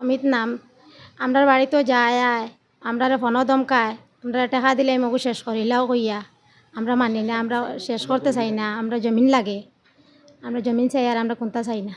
অমিত নাম। আমরার বাড়িতেও যায় আয় আমরারে ফোনও দমকায় আমরা টাকা দিলে মগু শেষ করিলাও কইয়া। আমরা মানি না আমরা শেষ করতে চাই না আমরা জমিন লাগে। আমরা জমিন চাই আর আমরা কোনটা চাই না।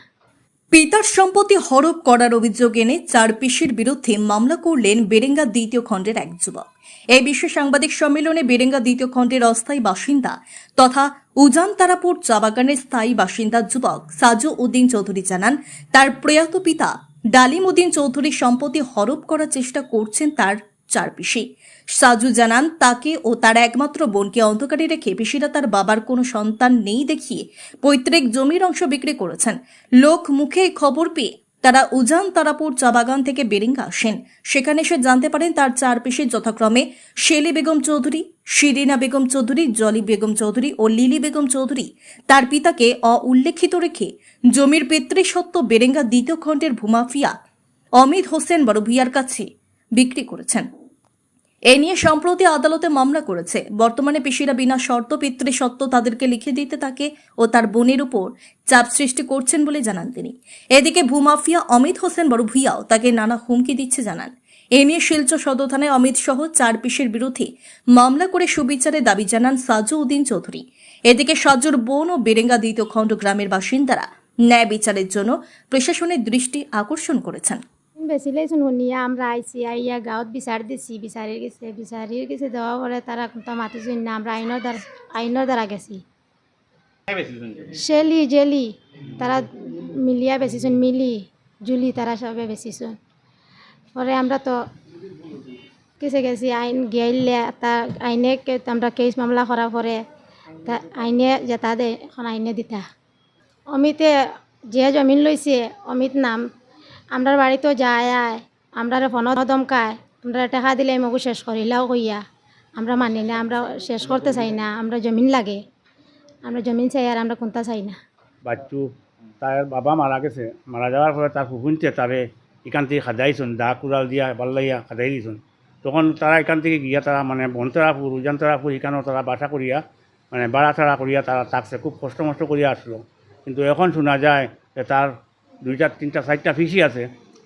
পিতার সম্পত্তি হরপ করার অভিযোগ এনে চার পিসির বিরুদ্ধে মামলা করলেন বেরেঙ্গা দ্বিতীয় খণ্ডের এক যুবক এই বিশ্ব সাংবাদিক সম্মেলনে বেরেঙ্গা দ্বিতীয় খণ্ডের অস্থায়ী বাসিন্দা তথা উজান তারাপুর চা বাগানের স্থায়ী বাসিন্দা যুবক সাজু উদ্দিন চৌধুরী জানান, তার প্রয়াত পিতা ডালিম উদ্দিন চৌধুরীর সম্পত্তি হরপ করার চেষ্টা করছেন তার চার পিসি সাজু জানান, তাকে ও তার একমাত্র বোনকে অন্ধকারে রেখে পিসিরা তার বাবার কোনো সন্তান নেই দেখিয়ে পৈতৃক জমির অংশ বিক্রি করেছেন। লোক মুখে খবর পেয়ে তারা উজান তারাপুর চা বাগান থেকে বেরিঙ্গা আসেন। সেখানে সে জানতে পারেন তার চার পিসে যথাক্রমে শেলি বেগম চৌধুরী, শিরিনা বেগম চৌধুরী, জলি বেগম চৌধুরী ও লিলি বেগম চৌধুরী। তার পিতাকে অউল্লেখিত রেখে জমির পিতৃসত্ত্ব বেরেঙ্গা দ্বিতীয় খণ্ডের ভূমাফিয়া অমিত হোসেন বড়ভূয়ার কাছে বিক্রি করেছেন। এ নিয়ে সম্প্রতি আদালতে মামলা করেছে। বর্তমানে পিসিরা বিনা শর্ত পিতৃ পিতৃসত্ত্ব তাদেরকে লিখে দিতে তাকে ও তার বোনের উপর চাপ সৃষ্টি করছেন বলে জানান তিনি। এদিকে ভূমাফিয়া অমিত হোসেন বড় ভূঁইয়াও তাকে নানা হুমকি দিচ্ছে জানান। এ নিয়ে শিলচর সদর থানায় অমিত সহ চার পিসের বিরুদ্ধে মামলা করে সুবিচারের দাবি জানান সাজু উদ্দিন চৌধুরী। এদিকে সাজুর বোন ও বেরেঙ্গা দ্বিতীয় খণ্ড গ্রামের বাসিন্দারা ন্যায় বিচারের জন্য প্রশাসনের দৃষ্টি আকর্ষণ করেছেন। বেশি লাইছুন শুনিয়া আমরা আইসি আইয়া গাঁৱত বিচাৰ দিছি বিচাৰিৰ গেছে বিচাৰিৰ গেছে দেওয়া পরে তারা কোনটা মাতিছুন না আমরা আইনের দ্বারা আইনের দ্বারা গেছি শেলি জেলি তারা মিলিয়া বেচিছুন মিলি জুলি তারা সবে বেচিছুন পরে আমরা তো কেসে গেছি আইন গেলে তা আইনে আমরা কেস মামলা করার পরে তা আইনে যেটা দে এখন আইনে দিতা অমিতে যে জমিন লইছে অমিত নাম আমরার বাড়িতেও যায় আয় আমরারে ফোনও দমকায় আমরা টাকা দিলে মগু শেষ করিলাও কইয়া। আমরা মানি না আমরা শেষ করতে চাই না আমরা জমিন লাগে। আমরা জমিন চাই আর আমরা কোনটা চাই না বাচ্চু তার বাবা মারা গেছে মারা যাওয়ার পরে তার ফুফুনতে তারে এখান থেকে খাদাইছুন দা কুড়াল দিয়া, বাল্লাইয়া খাদাই দিছুন তখন তারা এখান থেকে গিয়া তারা মানে বনতরাপুর উজানতরাপুর এখানেও তারা বাসা করিয়া মানে বাড়া ছাড়া করিয়া তারা থাকছে খুব কষ্ট মষ্ট করিয়া আসলো কিন্তু এখন শোনা যায় যে তার দুইটা, তিনটা, চারটা ফিসি আছে।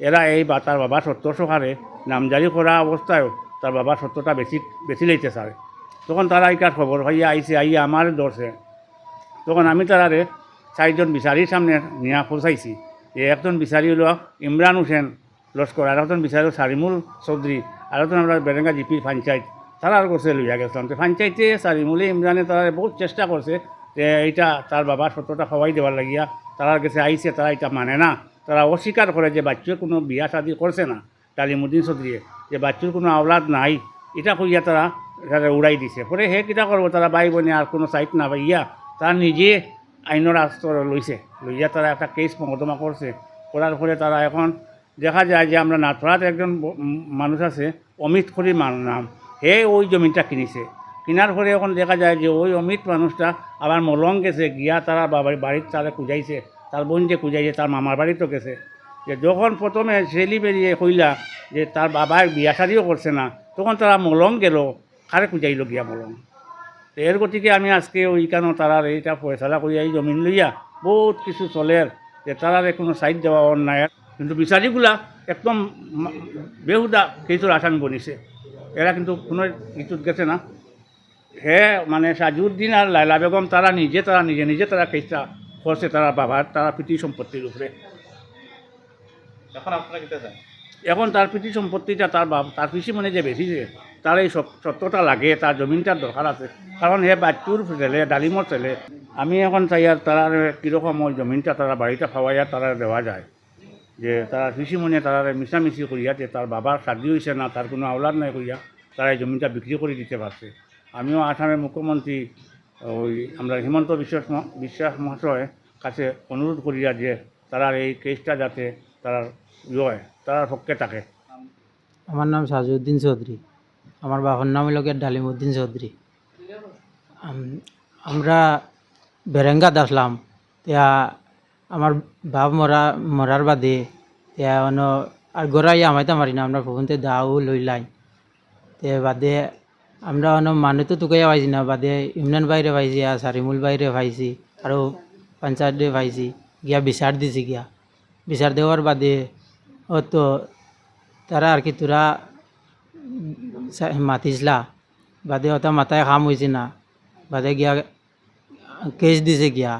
এরা এই বা, তার বাবা সত্য সহারে নামজারি করা অবস্থায় তার বাবা সত্যটা বেশি বেশি লইতে চায়। তখন তারা এইটার খবর হইয়া আইসে, আইয়া আমার ধরছে। তখন আমি তারারে চারজন বিচারির সামনে নিয়া যে একজন বিচারি হলো ইমরান হোসেন লস্কর, আর একজন বিচারি সারিমুল চৌধুরী, আর একজন আমরা বেরেঙ্গা জিপি পঞ্চায়েত। তারা আর করছে লইয়া গেছিলাম তো পঞ্চায়েতে সারিমুলে ইমরানে তারা বহুত চেষ্টা করছে যে এইটা তার বাবার সত্যটা সবাই দেওয়ার লাগিয়া তারার কাছে আইসে, তারা এটা মানে না। তারা অস্বীকার করে যে বাচ্চুর কোনো বিয়া শাদি করছে না, তালিমুদ্দিন চৌধুরীয়ে যে বাচ্চুর কোনো আওলাদ নাই। এটা কইয়া তারা তারা উড়াই দিছে। পরে হে কিটা করব, তারা বাই বোনে আর কোনো সাইট না পাইয়া তারা নিজে আইনের আশ্রয় লইছে। লইয়া তারা একটা কেস মোকদ্দমা করছে। করার ফলে তারা এখন দেখা যায় যে আমরা নাথপাড়াতে একজন মানুষ আছে, অমিত খরি মান নাম। হে ওই জমিটা কিনেছে। কেনার পরে এখন দেখা যায় যে ওই অমিত মানুষটা আবার মলং গেছে, গিয়া তারা বাবার বাড়ির তারা কুজাইছে তার বোন যে কুজাইছে তার মামার বাড়িতেও গেছে। যে যখন প্রথমে ছেলি বেরিয়ে কইলা যে তার বাবার বিয়া শাদিও করছে না, তখন তারা মলং গেল, কারে কুজাইল গিয়া মলং? তো এর গতিকে আমি আজকে ওইখানে তারার এইটা ফয়সালা করিয়া, এই জমিন লইয়া বহুত কিছু চলের, যে তারারে কোনো সাইড দেওয়া অন্যায়। কিন্তু বিচারিগুলা একদম বেহুদা কিছুর আসামি বনিছে। এরা কিন্তু কোনো কিছুত গেছে না। হে মানে সাজুদ্দিন আর লাইলা বেগম তারা নিজে তারা নিজে নিজে তারা কেসটা করছে তারা বাবার তারা প্রীতি সম্পত্তির উপরে। এখন আপনারা কিতে চান এখন তার প্রীতি সম্পত্তিটা তার বাপ তার পিসি মানে যে বেশিছে তার এই সত্যটা লাগে তার জমিনটার দরকার আছে। কারণ হে বাচ্চুর ছেলে ডালিমর ছেলে আমি এখন চাই আর তারা কীরকম ওই জমিনটা তারা বাড়িটা খাওয়াইয়া তারা দেওয়া যায়। যে তারা পিসি মনে তারা মিশামিশি করিয়া যে তার বাবার শাদি হয়েছে না তার কোনো আওলাদ নাই করিয়া তারা এই জমিটা বিক্রি করে দিতে পারছে। আমিও আসামের মুখ্যমন্ত্রী, ওই আমরা হিমন্ত বিশ্বাস বিশ্বাস মহাশয় কাছে অনুরোধ করিয়া যে তারা এই কেসটা যাতে তারা লয়, তার পক্ষে থাকে আমার নাম সাজউদ্দিন চৌধুরী। আমার বাবার নাম হলো ডালিমউদ্দিন চৌধুরী। আমরা বেরেঙ্গাত আসলাম ইয়া আমার বাপ মরা, মরার বাদে ইয়া অন আর গড়াই আমাইতে মারি না আমরা ফুকুনতে দাও লইলাই তে বাদে আমরা মানুহ তো টুকাইয়া পাইছি না, বাদে ইউনিয়ন বাইরে পাইছি, আর সারিমূল বাইরে পাইছি আৰু পঞ্চায়েতে পাইছি, গিয়া বিচার দিছি গিয়া। বিচার দেওয়ার বাদে ও তো তারা আর কি তোরা মাতিছিলা, বাদে ওটা মাথায় কাম হয়েছে না, বাদে গিয়া কেস দিছে গিয়া।